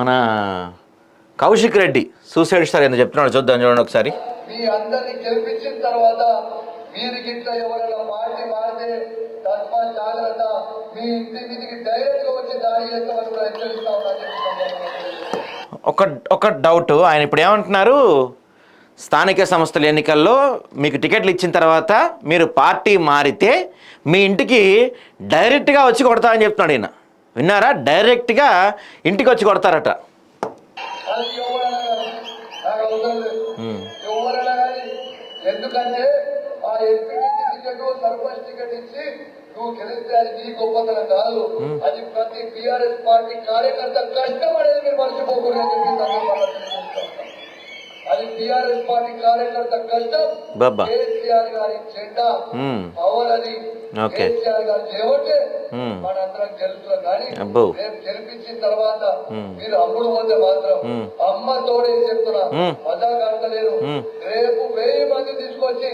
మన Kaushik Reddy suicide star ఎందుకు చెప్తున్నాడు చూద్దాం చూడండి ఒకసారి. మీ అందరిని గెలిపించిన తర్వాత మీరు గిట్ల ఎవరైనా పార్టీ మారితే తస్మా జాగ్రత్త. మీ ఇంటి మీదకి డైరెక్ట్గా వచ్చి దాడి చేస్తామని కూడా హెచ్చరిస్తా ఉన్నా చెప్పి సందర్భంగా తెలియజేస్తున్నాను. ఒక ఒక డౌట్. ఆయన ఇప్పుడు ఏమంటున్నారు? స్థానిక సంస్థల ఎన్నికల్లో మీకు టికెట్లు ఇచ్చిన తర్వాత మీరు పార్టీ మారితే మీ ఇంటికి డైరెక్ట్గా వచ్చి కొడతా అని చెప్తున్నాడు ఈయన. విన్నారా? డైరెక్ట్గా ఇంటికి వచ్చి కొడతారట. ఎందుకంటే ఆ ఎంపీటీసీ టికెట్ సర్పంచ్ టికెట్ ఇచ్చి నువ్వు అది నీ గొప్పతనం కాదు. అది ప్రతి టిఆర్ఎస్ పార్టీ కార్యకర్త కష్టపడేది మీరు మర్చిపోకూడదు అని చెప్పి సందర్భంగా తెలియజేస్తా ఉన్నా. అది టిఆర్ఎస్ పార్టీ కార్యకర్త కష్టం. కేసీఆర్ గారి జెండా మ్మ్. పవర్ అది ఓకే. కేసీఆర్ గారు చేయబట్టే మ్మ్. మనందరం గెలుస్తున్నాం కానీ అబ్బో. రేపు గెలిపించిన తర్వాత మీరు అమ్ముడు పోతే మాత్రం అమ్మ తోడే చెప్తున్నా మ్మ్. మజాక్ అంటలేదు రేపు వెయ్యి మంది తీసుకొచ్చి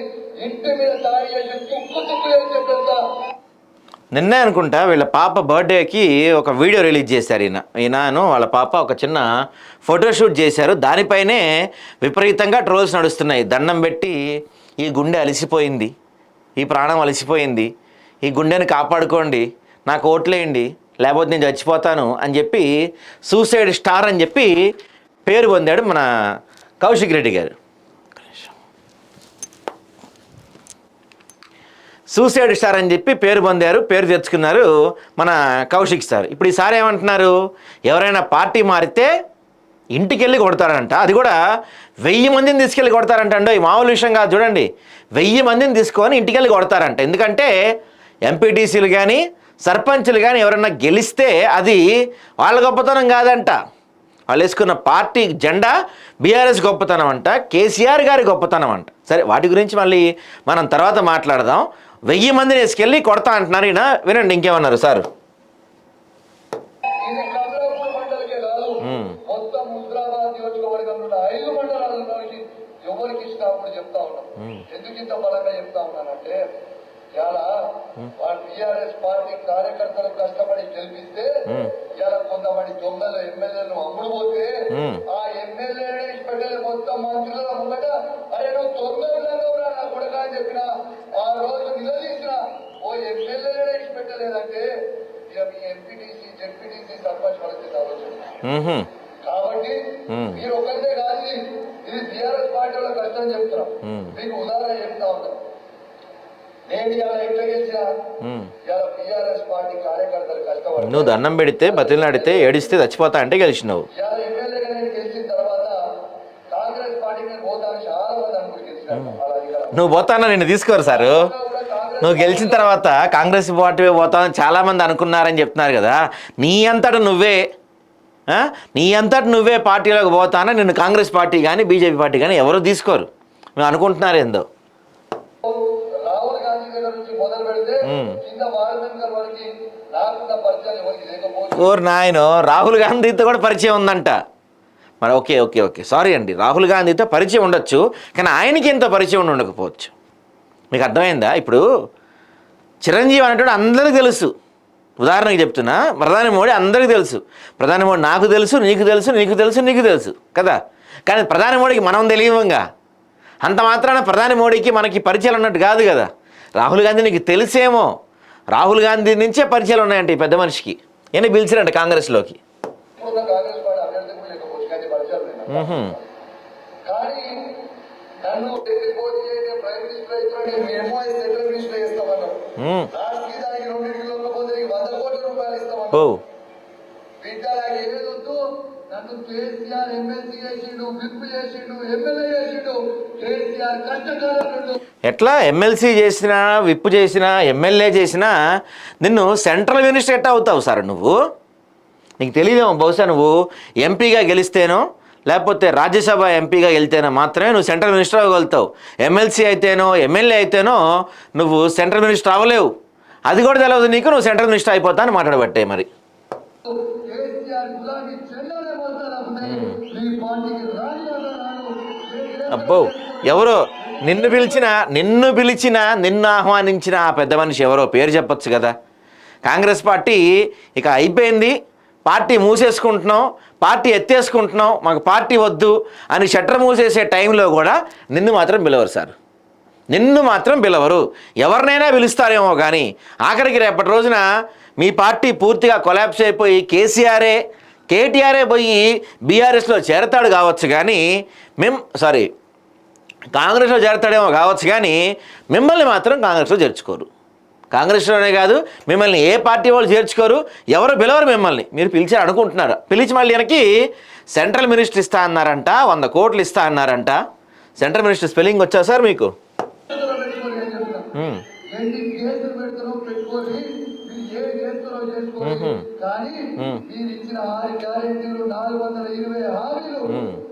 ఇంటి మీద దాడి చేసి తుక్కు తుక్కు చేసి చెప్తా నిన్నే అనుకుంటా వీళ్ళ పాప బర్త్డేకి ఒక వీడియో రిలీజ్ చేశారు ఈయన. ఈయనను వాళ్ళ పాప ఒక చిన్న ఫోటోషూట్ చేశారు. దానిపైనే విపరీతంగా ట్రోల్స్ నడుస్తున్నాయి. దండం పెట్టి ఈ గుండె అలసిపోయింది. ఈ ప్రాణం అలసిపోయింది. ఈ గుండెని కాపాడుకోండి. నాకు ఓట్లేయండి. లేకపోతే నేను చచ్చిపోతాను అని చెప్పి సూసైడ్ స్టార్ అని చెప్పి పేరు పొందాడు మన కౌశిక్ రెడ్డి గారు. సూసైడ్ స్టార్ అని చెప్పి పేరు పొందారు పేరు తెచ్చుకున్నారు మన కౌశిక్ సార్ ఇప్పుడు ఈసారి ఏమంటున్నారు? ఎవరైనా పార్టీ మారితే ఇంటికి వెళ్ళి కొడతారంట. అది కూడా వెయ్యి మందిని తీసుకెళ్ళి కొడతారంట అండి. ఈ మామూలు విషయం కాదు. చూడండి. వెయ్యి మందిని తీసుకొని ఇంటికి వెళ్ళి కొడతారంట. ఎందుకంటే ఎంపీటీసీలు కానీ సర్పంచ్లు కానీ ఎవరైనా గెలిస్తే అది వాళ్ళ గొప్పతనం కాదంట. వాళ్ళు వేసుకున్న పార్టీ జెండా బీఆర్ఎస్ గొప్పతనం అంట కేసీఆర్ గారి గొప్పతనం అంట. సరే వాటి గురించి మళ్ళీ మనం తర్వాత మాట్లాడదాం. వెయ్యి మందిని వేసుకెళ్ళి కొడతా అంటున్నారు. ఈయన వినండి ఇంకేమన్నారు సార్? ఎవరికి ఇష్టం చెప్తా ఉన్నాం. ఎందుకు ఇంత బలంగా చెప్తా ఉన్నానంటే ఇలా వాళ్ళ టిఆర్ఎస్ పార్టీ కార్యకర్తలు కష్టపడి గెలిపిస్తే ఇలా కొంతమంది దొంగలు ఎమ్మెల్యేలు అమ్ముడు పోతే ఆ ఎమ్మెల్యే పెట్టలే మొత్తం మంత్రుల ముంగట అరే నువ్వు దొంగ విధంగా ఉన్నా నా కొడుక అని చెప్పిన ఆ రోజు నిలదీసిన ఓ ఎమ్మెల్యే పెట్టలేదంటే ఇక మీ ఎంపీటీసీ జెడ్పీటీసీ సర్పంచ్ పరిస్థితి ఆలోచన మ్మ్హ్మ్. కాబట్టి మీరు కాదు ఇది. టిఆర్ఎస్ పార్టీ వాళ్ళ కష్టం చెప్తున్నాం. మీకు ఉదాహరణ చెప్తా ఉన్నాం. నేను ఇలా ఎట్లా ఇలా టిఆర్ఎస్ పార్టీ కార్యకర్తలు కష్టపడి నువ్వు దండం పెడితే బతిలాడితే ఏడిస్తే చచ్చిపోతా అంటే గెలిచినావు. ఇలా ఎమ్మెల్యేగా నేను గెలిచిన తర్వాత కాంగ్రెస్ పార్టీకి పోతాను చాలా మంది అధికారం. నువ్వు పోతానా నిన్ను తీసుకోరు సారు. నువ్వు గెలిచిన తర్వాత కాంగ్రెస్ పార్టీ పోతామని చాలామంది అనుకున్నారని చెప్తున్నారు కదా. నీ అంతట నువ్వే? నీ అంతట నువ్వే పార్టీలోకి పోతానా? నిన్ను కాంగ్రెస్ పార్టీ కానీ బీజేపీ పార్టీ కానీ ఎవరు తీసుకోరు. మేము అనుకుంటున్నారు ఏందో? ఓర్ నాయన రాహుల్ గాంధీతో కూడా పరిచయం ఉందంట. మరి ఓకే ఓకే ఓకే. సారీ అండి రాహుల్ గాంధీతో పరిచయం ఉండొచ్చు కానీ ఆయనకి ఎంత పరిచయం ఉండి ఉండకపోవచ్చు. మీకు అర్థమైందా? ఇప్పుడు చిరంజీవి అనేటువంటి అందరికీ తెలుసు. ఉదాహరణకి చెప్తున్నా ప్రధాని మోడీ అందరికీ తెలుసు. ప్రధాని మోడీ నాకు తెలుసు నీకు తెలుసు నీకు తెలుసు నీకు తెలుసు కదా? కానీ ప్రధాని మోడీకి మనం తెలియవంగా అంత మాత్రాన ప్రధాని మోడీకి మనకి పరిచయాలు ఉన్నట్టు కాదు కదా? రాహుల్ గాంధీ నీకు తెలిసేమో? రాహుల్ గాంధీ నుంచే పరిచయాలు ఉన్నాయంట ఈ పెద్ద మనిషికి. ఈయన పిలిచిరంట కాంగ్రెస్లోకి. ఓ. ఇస్తామన్నాం బిడ్డ నాకు ఏది వద్దు నన్ను కేసీఆర్ ఎమ్మెల్సీ చేసిండు విప్ చేసిండు ఎమ్మెల్యే చేసిండు కేసీఆర్ కష్టకాలంలో ఎట్లా? ఎమ్మెల్సీ చేసినా విప్ చేసినా ఎమ్మెల్యే చేసినా నిన్ను సెంట్రల్ మినిస్టర్ ఎట్లా అవుతావు సార్ నువ్వు? నీకు తెలియదేమో బహుశా నువ్వు ఎంపీగా గెలిస్తేనో లేకపోతే రాజ్యసభ ఎంపీగా వెళ్తేనో మాత్రమే నువ్వు సెంట్రల్ మినిస్టర్ అవ్వగలుగుతావు. ఎమ్మెల్సీ అయితేనో ఎమ్మెల్యే అయితేనో నువ్వు సెంట్రల్ మినిస్టర్ అవ్వలేవు. అది కూడా తెలియదు నీకు నువ్వు సెంట్రల్ మినిస్టర్ అయిపోతా అని మాట్లాడబట్టే మరి. అబ్బో ఎవరో నిన్ను పిలిచిన నిన్ను పిలిచిన నిన్ను ఆహ్వానించిన ఆ పెద్ద మనిషి ఎవరో పేరు చెప్పొచ్చు కదా. కాంగ్రెస్ పార్టీ ఇక అయిపోయింది. పార్టీ మూసేసుకుంటున్నాం పార్టీ ఎత్తేసుకుంటున్నాం మాకు పార్టీ వద్దు అని షట్టర్ మూసేసే టైంలో కూడా నిన్ను మాత్రం పిలవరు సార్. నిన్ను మాత్రం పిలవరు. ఎవరినైనా పిలుస్తారేమో కానీ ఆఖరికి రేపటి రోజున మీ పార్టీ పూర్తిగా కొలాప్స్ అయిపోయి కేసీఆరే కేటీఆరే పోయి బీఆర్ఎస్లో చేరతాడు కావచ్చు కానీ మేం సారీ కాంగ్రెస్లో చేరతాడేమో కావచ్చు కానీ మిమ్మల్ని మాత్రం కాంగ్రెస్లో చేర్చుకోరు. కాంగ్రెస్లోనే కాదు మిమ్మల్ని ఏ పార్టీ వాళ్ళు చేర్చుకోరు ఎవరు పిలవరు మిమ్మల్ని. మీరు పిలిచారు అనుకుంటున్నారు. పిలిచి మళ్ళీ వెనక్కి సెంట్రల్ మినిస్టర్ ఇస్తా అన్నారంట వంద కోట్లు ఇస్తా అన్నారంట. సెంట్రల్ మినిస్టర్ స్పెల్లింగ్ వచ్చా సార్ మీకు చేతుల్లో పెట్టుకొని ఏం చెప్తున్నా? మ్మ్. ఎన్ని కేసులు పెడుతున్నారో పెట్టుకొని మీరు ఏ చేస్తారో చేసుకోండి కానీ మీరు ఇచ్చిన ఆరు గ్యారెంటీలు నాలుగు వందల ఇరవై హామీలు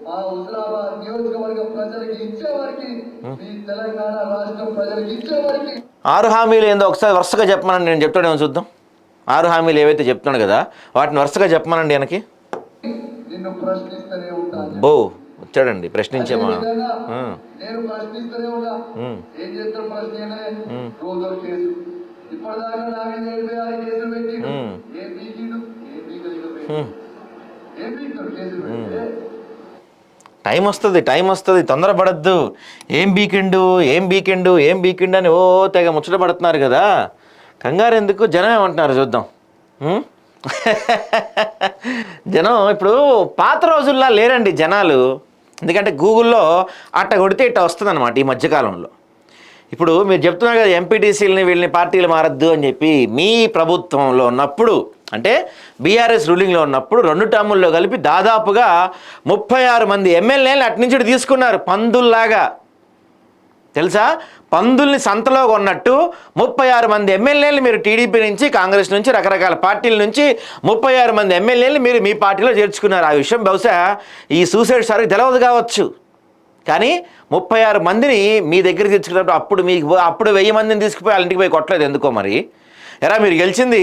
ఆ హుజరాబాద్ నియోజకవర్గ ప్రజలకు ఇచ్చే వరకు మీ తెలంగాణ రాష్ట్ర ప్రజలకు ఇచ్చే వరకు ఆరు హామీలు ఏందో ఒకసారి వరుసగా చెప్పమనండి నేను చెప్తాడేమో చూద్దాం. ఆరు హామీలు ఏవైతే చెప్తున్నాడు కదా వాటిని వరుసగా చెప్పమనండి వెనక్కి. నిన్ను ప్రశ్నిస్తూనే ఉంటాను. బో వచ్చాడండి ప్రశ్నించే మా. నేను ప్రశ్నిస్తూనే ఉన్నా. ఏం చేస్తాడు ప్రశ్న ఏంటనే? రోజు ఒక కేసు ఇప్పటిదాకా నా మీద ఎనభై ఆరు కేసులు పెట్టి ఉమ్. ఏం కేసులు పెడితే? టైం వస్తుంది టైం వస్తుంది తొందరపడద్దు. ఏం బీకిండు ఏం బీకిండు ఏం బీకిండు అని ఓ తెగ ముచ్చట పడుతున్నారు కదా. కంగారు ఎందుకు? జనం ఏమంటున్నారు చూద్దాం? జనం ఇప్పుడు పాత రోజుల్లో లేరండి జనాలు. ఎందుకంటే గూగుల్లో అట్ట కొడితే ఇట్ట వస్తుంది ఈ మధ్యకాలంలో. ఇప్పుడు మీరు చెప్తున్నారు కదా ఎంపీటీసీలని వీళ్ళని పార్టీలు మారద్దు అని చెప్పి మీ ప్రభుత్వంలో ఉన్నప్పుడు అంటే బీఆర్ఎస్ రూలింగ్లో ఉన్నప్పుడు రెండు టర్ముల్లో కలిపి దాదాపుగా ముప్పై ఆరు మంది ఎమ్మెల్యేలు అటు నుంచి ఇటు తీసుకున్నారు పందుల్లాగా. తెలుసా? పందుల్ని సంతలో కొన్నట్టు ముప్పై ఆరు మంది ఎమ్మెల్యేలు మీరు టీడీపీ నుంచి కాంగ్రెస్ నుంచి రకరకాల పార్టీల నుంచి ముప్పై ఆరు మంది ఎమ్మెల్యేలు మీరు మీ పార్టీలో చేర్చుకున్నారు. ఆ విషయం బహుశా ఈ సూసైడ్ సార్కి తెలవదు కావచ్చు. కానీ ముప్పై ఆరు మందిని మీ దగ్గర తెచ్చుకున్నప్పుడు అప్పుడు మీకు అప్పుడు వెయ్యి మందిని తీసుకుపోయి వాళ్ళ ఇంటికి పోయి కొట్టలేదు ఎందుకో మరి? ఎరా మీరు గెలిచింది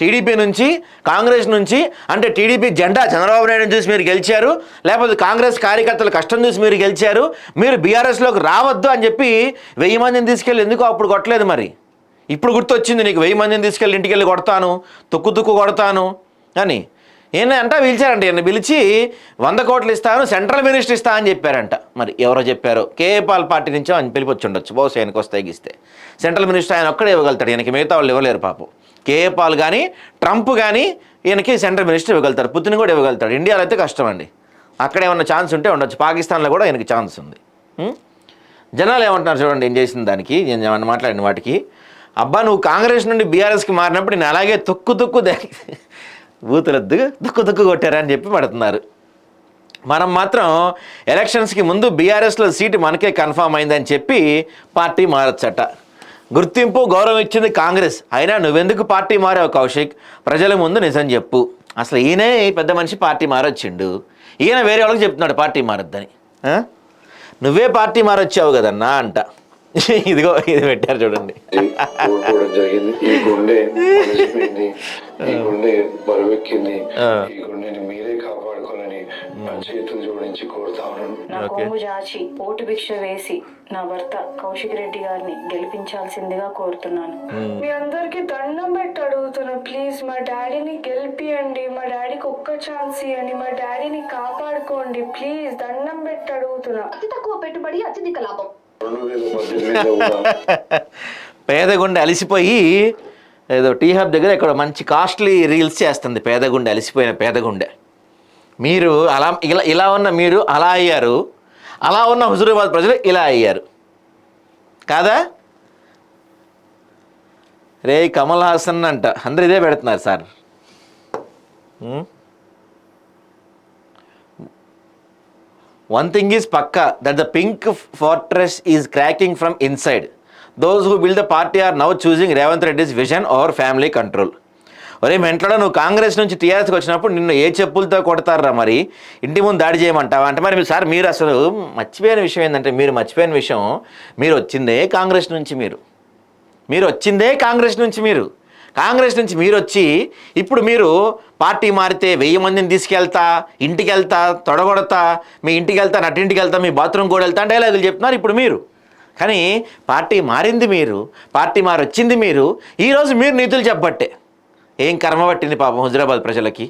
టీడీపీ నుంచి కాంగ్రెస్ నుంచి అంటే టీడీపీ జెండా చంద్రబాబు నాయుడు చూసి మీరు గెలిచారు లేకపోతే కాంగ్రెస్ కార్యకర్తల కష్టం చూసి మీరు గెలిచారు మీరు బీఆర్ఎస్లోకి రావద్దు అని చెప్పి వెయ్యి మందిని తీసుకెళ్ళి ఎందుకో అప్పుడు కొట్టలేదు మరి? ఇప్పుడు గుర్తొచ్చింది నీకు వెయ్యి మందిని తీసుకెళ్ళి ఇంటికి వెళ్ళి కొడతాను తుక్కు తుక్కు కొడతాను అని. ఏంటంటే పిలిచారంట ఈయన పిలిచి వంద కోట్లు ఇస్తాను సెంట్రల్ మినిస్టర్ ఇస్తా అని చెప్పారంట. మరి ఎవరో చెప్పారు కేపాల్ పార్టీ నుంచో అని పిలిపొచ్చి ఉండొచ్చు బహుశా ఆయనకు వస్తే గిస్తే. సెంట్రల్ మినిస్టర్ ఆయన ఒక్కడే ఇవ్వగలుగుతాడు ఈయనకి మిగతా వాళ్ళు ఇవ్వలేరు పాపం. కేఏ పాల్ కానీ ట్రంప్ కానీ ఈయనకి సెంట్రల్ మినిస్టర్ ఇవ్వగలుగుతారు. పుతిన్ కూడా ఇవ్వగలుగుతాడు. ఇండియాలో అయితే కష్టం అండి అక్కడ ఏమన్నా ఛాన్స్ ఉంటే ఉండొచ్చు. పాకిస్తాన్లో కూడా ఆయనకి ఛాన్స్ ఉంది. జనాలు ఏమంటున్నారు చూడండి ఏం చేసిన దానికి నేను ఏమన్నా మాట్లాడిన వాటికి. అబ్బా నువ్వు కాంగ్రెస్ నుండి బీఆర్ఎస్కి మారినప్పుడు నేను అలాగే తొక్కు తొక్కు బూతులద్దు దుక్కు దుక్కు కొట్టారని చెప్పి పడుతున్నారు. మనం మాత్రం ఎలక్షన్స్కి ముందు బీఆర్ఎస్లో సీటు మనకే కన్ఫామ్ అయిందని చెప్పి పార్టీ మారచ్చట. గుర్తింపు గౌరవం ఇచ్చింది కాంగ్రెస్. అయినా నువ్వెందుకు పార్టీ మారావు కౌశిక్? ప్రజల ముందు నిజం చెప్పు. అసలు ఈయనే పెద్ద మనిషి పార్టీ మారొచ్చిండు. ఈయన వేరే వాళ్ళకి చెప్తున్నాడు పార్టీ మారొద్దని? నువ్వే పార్టీ మారొచ్చావు కదన్నా అంట. ఇదిగో ఇది పెట్టారు చూడండి. కోల్పోవడం జరిగింది. ఈ గుండె అలసిపోయింది ఈ గుండె బరువెక్కింది. ఈ గుండెని మీరే చేతులు జోడించి కోరుతా ఉన్నాను. నా కొంగు జాచి ఓటు భిక్ష వేసి నా భర్త కౌశిక్ రెడ్డి గారిని గెలిపించాల్సిందిగా కోరుతున్నాను. మీ అందరికి దండం పెట్టి అడుగుతున్నా ప్లీజ్ మా డాడీని గెలిపియండి మా డాడీకి ఒక్క ఛాన్స్ ఇవ్వండి మా డాడీని కాపాడుకోండి ప్లీజ్ దండం పెట్టి అడుగుతున్నా. అతి తక్కువ పెట్టుబడి అత్యధిక లాభం. పేదగుండె అలిసిపోయి ఏదో టీ హబ్ దగ్గర ఇక్కడ మంచి కాస్ట్లీ రీల్స్ చేస్తుంది పేదగుండె అలిసిపోయిన పేదగుండె. మీరు అలా ఇలా ఇలా ఉన్న మీరు అలా అయ్యారు. అలా ఉన్న హుజూరాబాద్ ప్రజలు ఇలా అయ్యారు. కాదా? రే కమల్ హాసన్ అంట. అందరు ఇదే పెడుతున్నారు సార్. వన్ థింగ్ ఈజ్ పక్క that the pink fortress is cracking from inside those who build the party are now choosing Revanth Reddy vision over family control ఒరే మెంట్లో నువ్వు కాంగ్రెస్ నుంచి టీఆర్ఎస్కి వచ్చినప్పుడు నిన్ను ఏ చెప్పులతో కొడతారా మరి? ఇంటి ముందు దాడి చేయమంటావా? అంటే మరి సార్ మీరు అసలు మర్చిపోయిన విషయం ఏంటంటే మీరు మర్చిపోయిన విషయం మీరు వచ్చిందే కాంగ్రెస్ నుంచి మీరు. మీరు వచ్చిందే కాంగ్రెస్ నుంచి మీరు. కాంగ్రెస్ నుంచి మీరు వచ్చి ఇప్పుడు మీరు పార్టీ మారితే వెయ్యి మందిని తీసుకెళ్తా ఇంటికి వెళ్తా తొడగొడతా మీ ఇంటికి వెళ్తా నటింటికి వెళ్తా మీ బాత్రూమ్ కూడా వెళ్తా డైలాగులు చెప్తున్నారు ఇప్పుడు మీరు. కానీ పార్టీ మారింది మీరు పార్టీ మారొచ్చింది మీరు. ఈరోజు మీరు నీతులు చెప్పబట్టే. ఏం కర్మ పట్టింది పాపం హుజరాబాద్ ప్రజలకి?